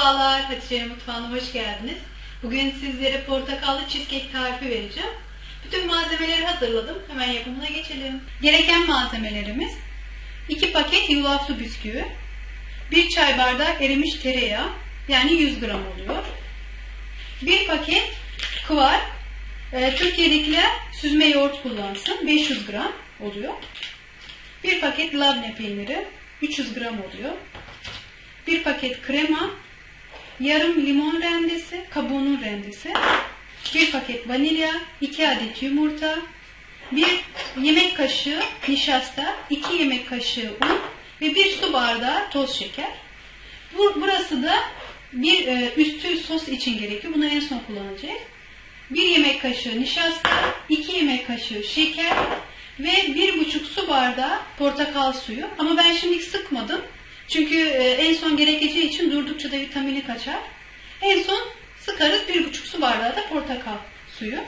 Merhabalar, Hatice Mutfağı'na hoş geldiniz. Bugün sizlere portakallı cheesecake tarifi vereceğim. Bütün malzemeleri hazırladım. Hemen yapımına geçelim. Gereken malzemelerimiz 2 paket yulaflı bisküvi, 1 çay bardağı erimiş tereyağı yani 100 gram oluyor. 1 paket kıvar, e, Türkiye'dekiler süzme yoğurt kullansın 500 gram oluyor. 1 paket labne peyniri 300 gram oluyor. 1 paket krema, yarım limon rendesi, kabuğunun rendesi, 1 paket vanilya, 2 adet yumurta, 1 yemek kaşığı nişasta, 2 yemek kaşığı un ve 1 su bardağı toz şeker. Bu, burası da bir e, üstü sos için gerekiyor. Bunu en son kullanacağız. 1 yemek kaşığı nişasta, 2 yemek kaşığı şeker ve 1,5 su bardağı portakal suyu. Ama ben şimdi sıkmadım. Çünkü e, en son gerekeceği için durdukça da vitamini kaçar. En son sıkarız 1,5 su bardağı da portakal suyu.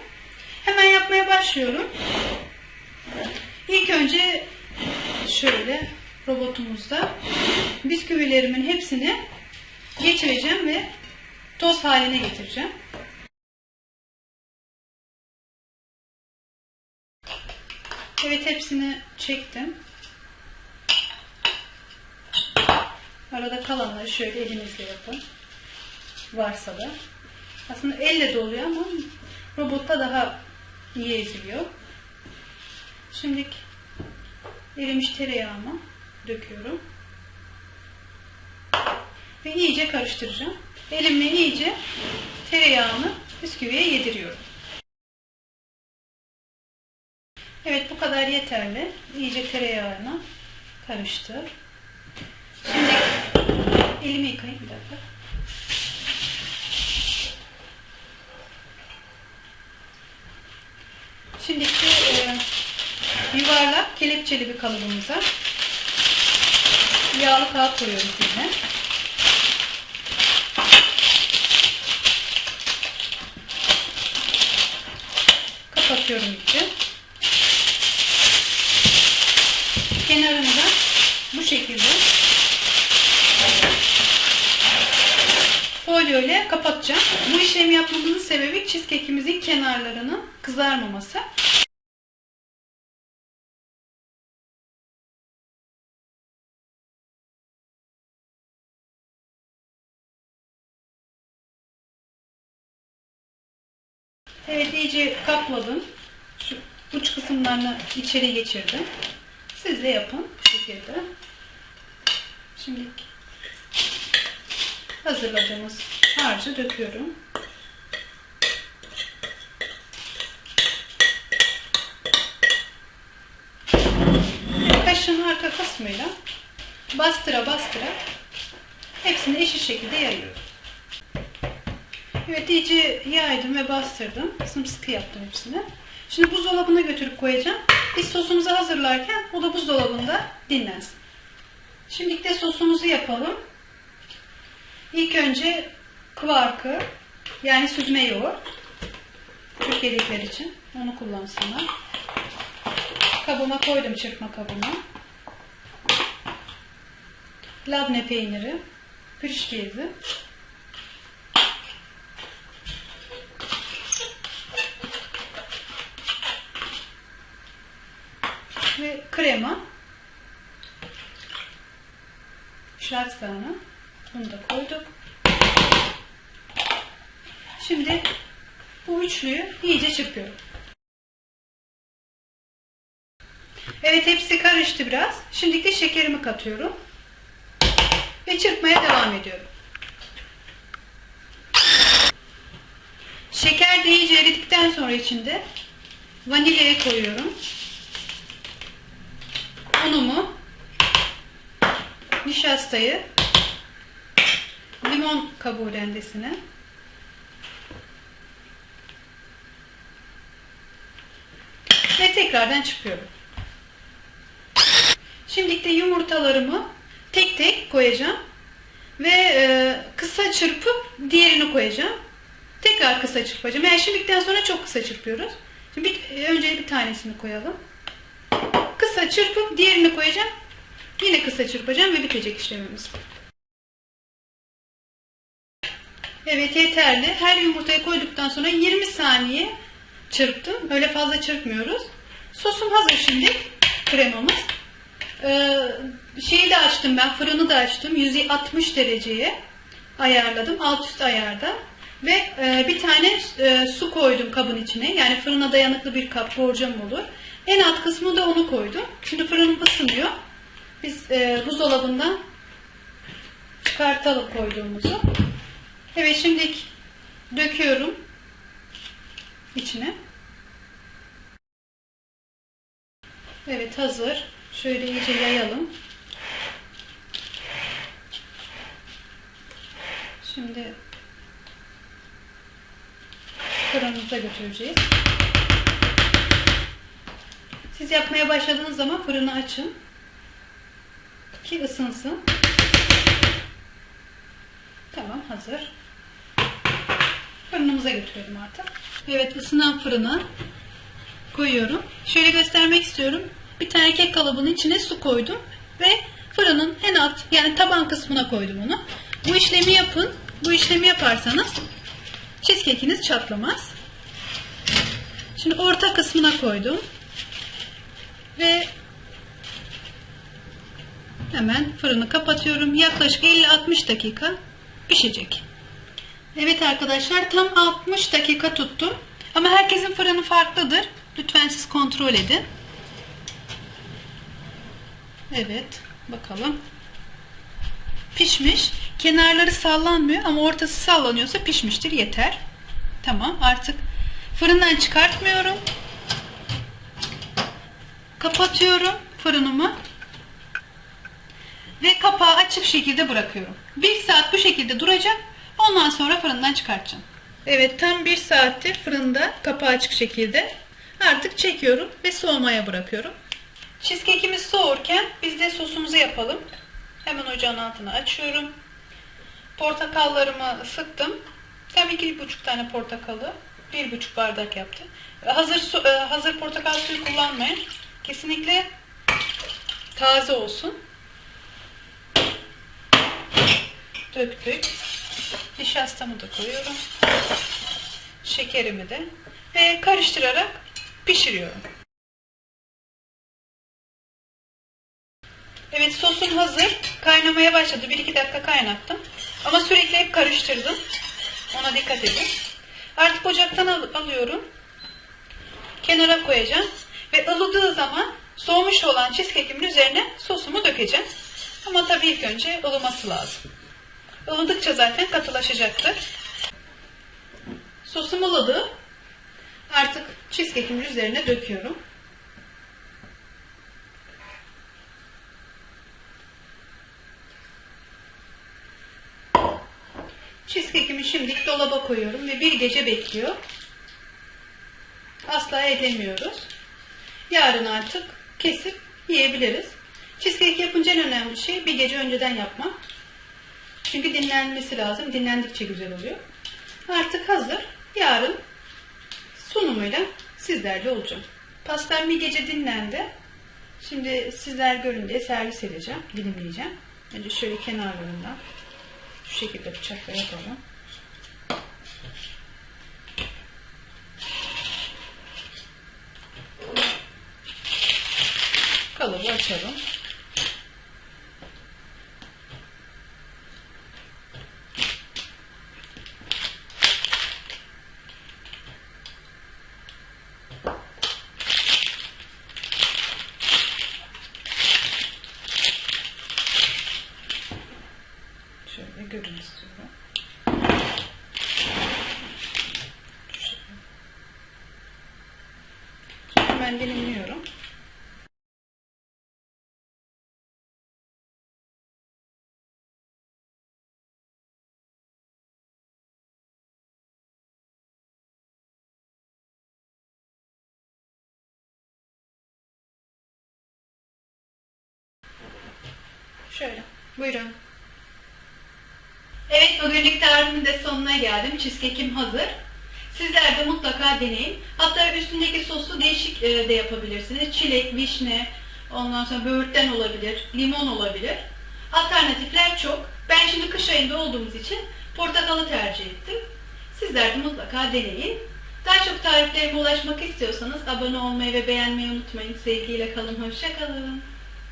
Hemen yapmaya başlıyorum. İlk önce şöyle robotumuzda bisküvilerimin hepsini geçireceğim ve toz haline getireceğim. Evet hepsini çektim. Arada kalanları şöyle elinizle yapın. Varsa da. Aslında elle de oluyor ama robotta daha iyi eziliyor. Şimdi erimiş tereyağımı döküyorum. Ve iyice karıştıracağım. Elimle iyice tereyağını bisküviye yediriyorum. Evet bu kadar yeterli. İyice tereyağına karıştır. Şimdi elimi yıkayayım bir dakika. Şimdi e, yuvarlak kelepçeli bir kalıbımıza yağlı kağıt koyuyoruz yine. Kapatıyorum iyice. Kenarını da bu şekilde folyo ile kapatacağım. Bu işlemi yapmamızın sebebi cheesecake'imizin kenarlarının kızarmaması. Evet iyice kapladım. Şu uç kısımlarını içeri geçirdim. Siz de yapın bu şekilde. Şimdi hazırladığımız harcı döküyorum. Kaşığın arka kısmıyla bastıra bastıra hepsini eşit şekilde yayıyorum. Evet iyice yaydım ve bastırdım. Sımsıkı yaptım hepsini. Şimdi buzdolabına götürüp koyacağım. Biz sosumuzu hazırlarken o da buzdolabında dinlensin. Şimdi de sosumuzu yapalım. İlk önce kvarkı yani süzme yoğurt. Türkiye'dekiler için onu kullansınlar. Kabıma koydum çırpma kabıma. Labne peyniri, pürüşkezi, ve krema şartlarını bunu da koyduk. Şimdi bu üçlüyü iyice çırpıyorum. Evet hepsi karıştı biraz. Şimdi de şekerimi katıyorum. Ve çırpmaya devam ediyorum. Şeker de iyice eridikten sonra içinde vanilyayı koyuyorum unumu, nişastayı, limon kabuğu rendesini, ve tekrardan çıkıyorum. Şimdi de yumurtalarımı tek tek koyacağım ve e, kısa çırpıp diğerini koyacağım. Tekrar kısa çırpacağım. Yani şimdiden sonra çok kısa çırpıyoruz. Şimdi bir, önce bir tanesini koyalım kısa çırpıp diğerini koyacağım. Yine kısa çırpacağım ve bitecek işlemimiz. Evet yeterli. Her yumurtayı koyduktan sonra 20 saniye çırptım. Böyle fazla çırpmıyoruz. Sosum hazır şimdi. Kremamız. Ee, şeyi de açtım ben. Fırını da açtım. 160 dereceye ayarladım. Alt üst ayarda. Ve e, bir tane e, su koydum kabın içine. Yani fırına dayanıklı bir kap borcam olur. En alt kısmı da onu koydum. Şimdi fırınım ısınıyor. Biz e, buzdolabından çıkartalım koyduğumuzu. Evet şimdi döküyorum içine. Evet hazır. Şöyle iyice yayalım. Şimdi fırınımıza götüreceğiz. Siz yapmaya başladığınız zaman fırını açın ki ısınsın. Tamam hazır. Fırınımıza götürelim artık. Evet ısınan fırına koyuyorum. Şöyle göstermek istiyorum. Bir tane kek kalıbının içine su koydum ve fırının en alt yani taban kısmına koydum onu. Bu işlemi yapın. Bu işlemi yaparsanız cheesecake'iniz çatlamaz. Şimdi orta kısmına koydum. Ve hemen fırını kapatıyorum. Yaklaşık 50-60 dakika pişecek. Evet arkadaşlar tam 60 dakika tuttum. Ama herkesin fırını farklıdır. Lütfen siz kontrol edin. Evet. Bakalım. Pişmiş. Kenarları sallanmıyor ama ortası sallanıyorsa pişmiştir. Yeter. Tamam. Artık fırından çıkartmıyorum. Kapatıyorum fırınımı. Ve kapağı açık şekilde bırakıyorum. Bir saat bu şekilde duracak. Ondan sonra fırından çıkartacağım. Evet tam bir saattir fırında kapağı açık şekilde. Artık çekiyorum ve soğumaya bırakıyorum. Cheesecake'imiz soğurken biz de sosumuzu yapalım. Hemen ocağın altını açıyorum. Portakallarımı sıktım. Tabii iki buçuk tane portakalı bir buçuk bardak yaptım. Hazır su, e, hazır portakal suyu kullanmayın. Kesinlikle taze olsun. Döktük. Nişastamı da koyuyorum. Şekerimi de ve karıştırarak pişiriyorum. Evet sosum hazır. Kaynamaya başladı. 1-2 dakika kaynattım. Ama sürekli hep karıştırdım. Ona dikkat edin. Artık ocaktan al- alıyorum. Kenara koyacağım. Ve ılıdığı zaman soğumuş olan cheesecake'imin üzerine sosumu dökeceğim. Ama tabii ilk önce ılıması lazım. Ilıdıkça zaten katılaşacaktır. Sosum ılıdı. Artık cheesecake'imin üzerine döküyorum. Cheesecake'imi şimdilik dolaba koyuyorum ve bir gece bekliyor. Asla edemiyoruz. Yarın artık kesip yiyebiliriz. Cheesecake yapınca en önemli şey bir gece önceden yapmak. Çünkü dinlenmesi lazım. Dinlendikçe güzel oluyor. Artık hazır. Yarın sunumuyla sizlerle olacağım. Pastam bir gece dinlendi. Şimdi sizler görün diye servis edeceğim. Dilimleyeceğim. Önce şöyle kenarlarından şu şekilde bıçakla yapalım. Kalıbı açalım. Şöyle görün istiyorum. Şimdi hemen dilimliyorum. Şöyle. Buyurun. Evet bugünlük tarifimin de sonuna geldim. Cheesecake'im hazır. Sizler de mutlaka deneyin. Hatta üstündeki sosu değişik e, de yapabilirsiniz. Çilek, vişne, ondan sonra böğürtlen olabilir, limon olabilir. Alternatifler çok. Ben şimdi kış ayında olduğumuz için portakalı tercih ettim. Sizler de mutlaka deneyin. Daha çok tariflerime ulaşmak istiyorsanız abone olmayı ve beğenmeyi unutmayın. Sevgiyle kalın, hoşça kalın.